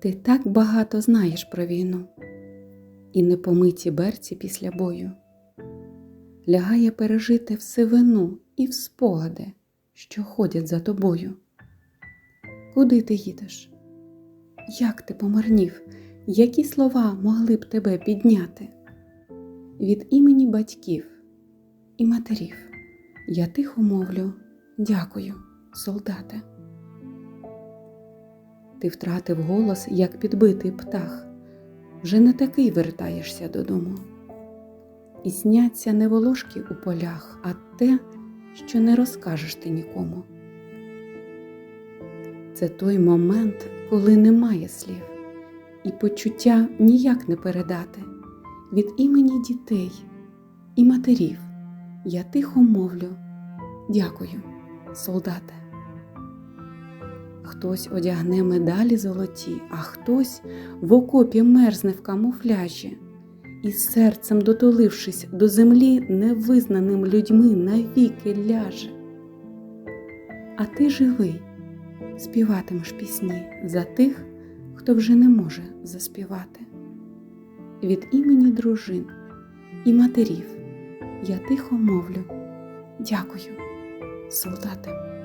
Ти так багато знаєш про війну, і непомиті берці після бою. Лягає пережити в сивину і в спогади, що ходять за тобою. Куди ти їдеш? Як ти помарнів, які слова могли б тебе підняти? Від імені батьків і матерів я тихо мовлю дякую, солдате. Ти втратив голос, як підбитий птах, вже не такий вертаєшся додому. І сняться не волошки у полях, а те, що не розкажеш ти нікому. Це той момент, коли немає слів, і почуття ніяк не передати. Від імені дітей і матерів я тихо мовлю дякую, солдате. Хтось одягне медалі золоті, а хтось в окопі мерзне в камуфляжі, і серцем дотулившись до землі невизнаним людьми навіки ляже. А ти живий, співатимеш пісні за тих, хто вже не може заспівати. Від імені дружин і матерів я тихо мовлю дякую, солдате.